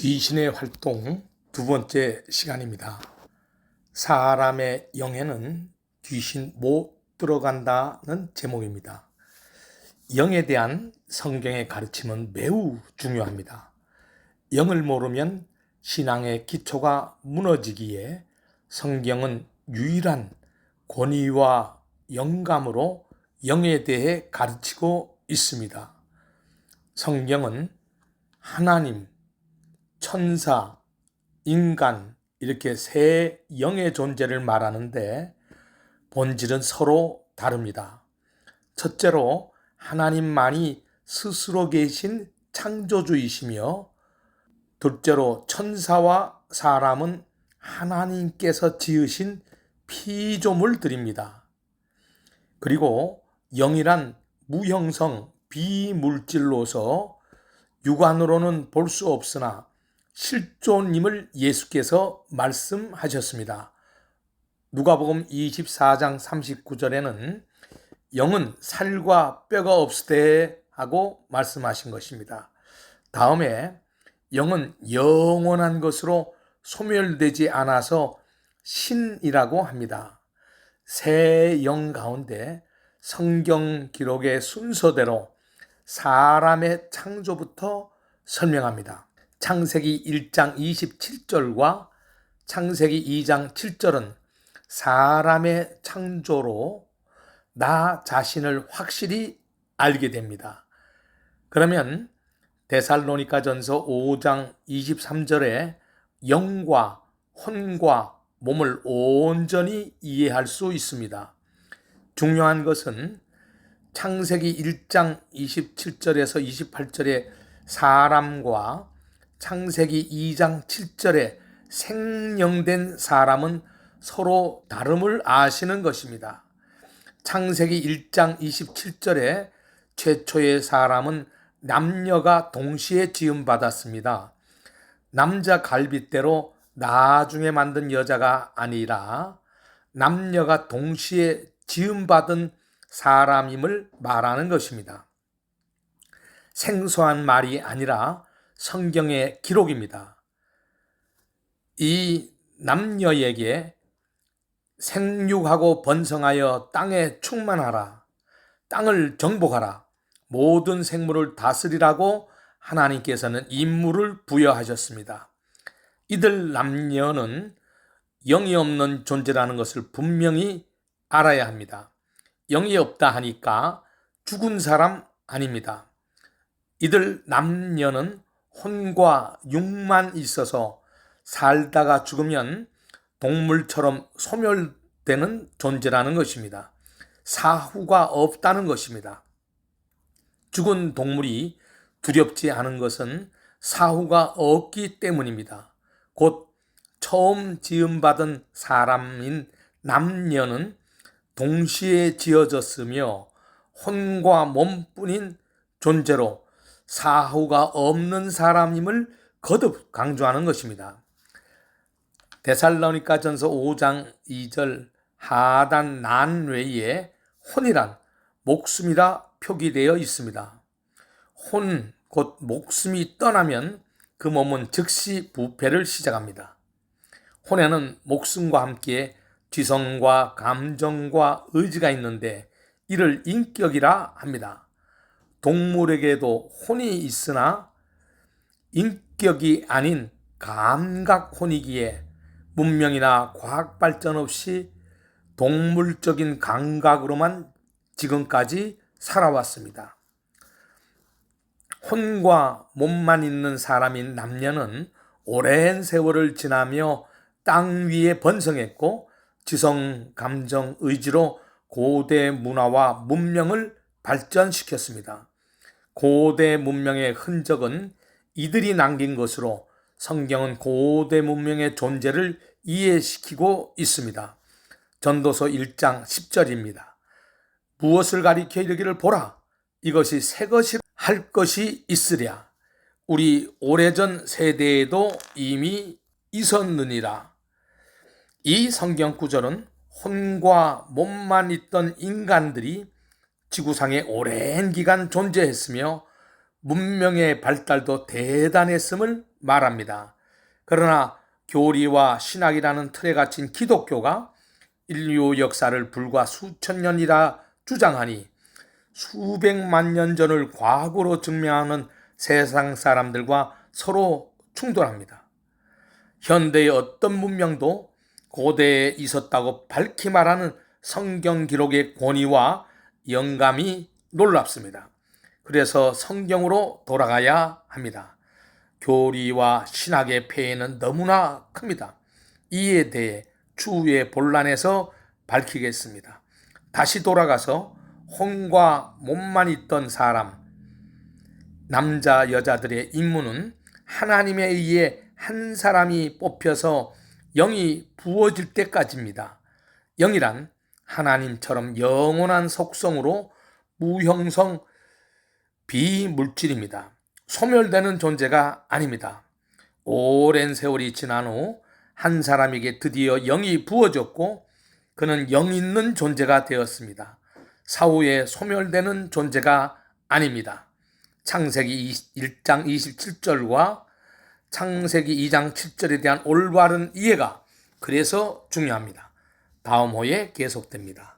귀신의 활동 두 번째 시간입니다. 사람의 영에는 귀신 못 들어간다는 제목입니다. 영에 대한 성경의 가르침은 매우 중요합니다. 영을 모르면 신앙의 기초가 무너지기에 성경은 유일한 권위와 영감으로 영에 대해 가르치고 있습니다. 성경은 하나님, 천사, 인간 이렇게 세 영의 존재를 말하는데 본질은 서로 다릅니다. 첫째로 하나님만이 스스로 계신 창조주이시며 둘째로 천사와 사람은 하나님께서 지으신 피조물들입니다. 그리고 영이란 무형성 비물질로서 육안으로는 볼 수 없으나 실존임을 예수께서 말씀하셨습니다. 누가복음 24장 39절에는 영은 살과 뼈가 없으되 하고 말씀하신 것입니다. 다음에 영은 영원한 것으로 소멸되지 않아서 신이라고 합니다. 새 영 가운데 성경 기록의 순서대로 사람의 창조부터 설명합니다. 창세기 1장 27절과 창세기 2장 7절은 사람의 창조로 나 자신을 확실히 알게 됩니다. 그러면 데살로니가 전서 5장 23절에 영과 혼과 몸을 온전히 이해할 수 있습니다. 중요한 것은 창세기 1장 27절에서 28절에 사람과 창세기 2장 7절에 생령된 사람은 서로 다름을 아시는 것입니다. 창세기 1장 27절에 최초의 사람은 남녀가 동시에 지음받았습니다. 남자 갈빗대로 나중에 만든 여자가 아니라 남녀가 동시에 지음받은 사람임을 말하는 것입니다. 생소한 말이 아니라 성경의 기록입니다. 이 남녀에게 생육하고 번성하여 땅에 충만하라. 땅을 정복하라. 모든 생물을 다스리라고 하나님께서는 임무를 부여하셨습니다. 이들 남녀는 영이 없는 존재라는 것을 분명히 알아야 합니다. 영이 없다 하니까 죽은 사람 아닙니다. 이들 남녀는 혼과 육만 있어서 살다가 죽으면 동물처럼 소멸되는 존재라는 것입니다. 사후가 없다는 것입니다. 죽은 동물이 두렵지 않은 것은 사후가 없기 때문입니다. 곧 처음 지음받은 사람인 남녀는 동시에 지어졌으며 혼과 몸뿐인 존재로 사후가 없는 사람임을 거듭 강조하는 것입니다. 데살로니가 전서 5장 2절 하단 난 외에 혼이란 목숨이라 표기되어 있습니다. 혼, 곧 목숨이 떠나면 그 몸은 즉시 부패를 시작합니다. 혼에는 목숨과 함께 지성과 감정과 의지가 있는데 이를 인격이라 합니다. 동물에게도 혼이 있으나 인격이 아닌 감각혼이기에 문명이나 과학 발전 없이 동물적인 감각으로만 지금까지 살아왔습니다. 혼과 몸만 있는 사람인 남녀는 오랜 세월을 지나며 땅 위에 번성했고 지성, 감정, 의지로 고대 문화와 문명을 발전시켰습니다. 고대 문명의 흔적은 이들이 남긴 것으로 성경은 고대 문명의 존재를 이해시키고 있습니다. 전도서 1장 10절입니다. 무엇을 가리켜 이르기를 보라. 이것이 새 것이 할 것이 있으랴. 우리 오래전 세대에도 이미 있었느니라. 이 성경 구절은 혼과 몸만 있던 인간들이 지구상에 오랜 기간 존재했으며 문명의 발달도 대단했음을 말합니다. 그러나 교리와 신학이라는 틀에 갇힌 기독교가 인류 역사를 불과 수천 년이라 주장하니 수백만 년 전을 과거로 증명하는 세상 사람들과 서로 충돌합니다. 현대의 어떤 문명도 고대에 있었다고 밝히 말하는 성경 기록의 권위와 영감이 놀랍습니다. 그래서 성경으로 돌아가야 합니다. 교리와 신학의 폐해는 너무나 큽니다. 이에 대해 추후의 본란에서 밝히겠습니다. 다시 돌아가서 혼과 몸만 있던 사람, 남자, 여자들의 임무는 하나님에 의해 한 사람이 뽑혀서 영이 부어질 때까지입니다. 영이란 하나님처럼 영원한 속성으로 무형성 비물질입니다. 소멸되는 존재가 아닙니다. 오랜 세월이 지난 후 한 사람에게 드디어 영이 부어졌고 그는 영 있는 존재가 되었습니다. 사후에 소멸되는 존재가 아닙니다. 창세기 1장 27절과 창세기 2장 7절에 대한 올바른 이해가 그래서 중요합니다. 다음 호에 계속됩니다.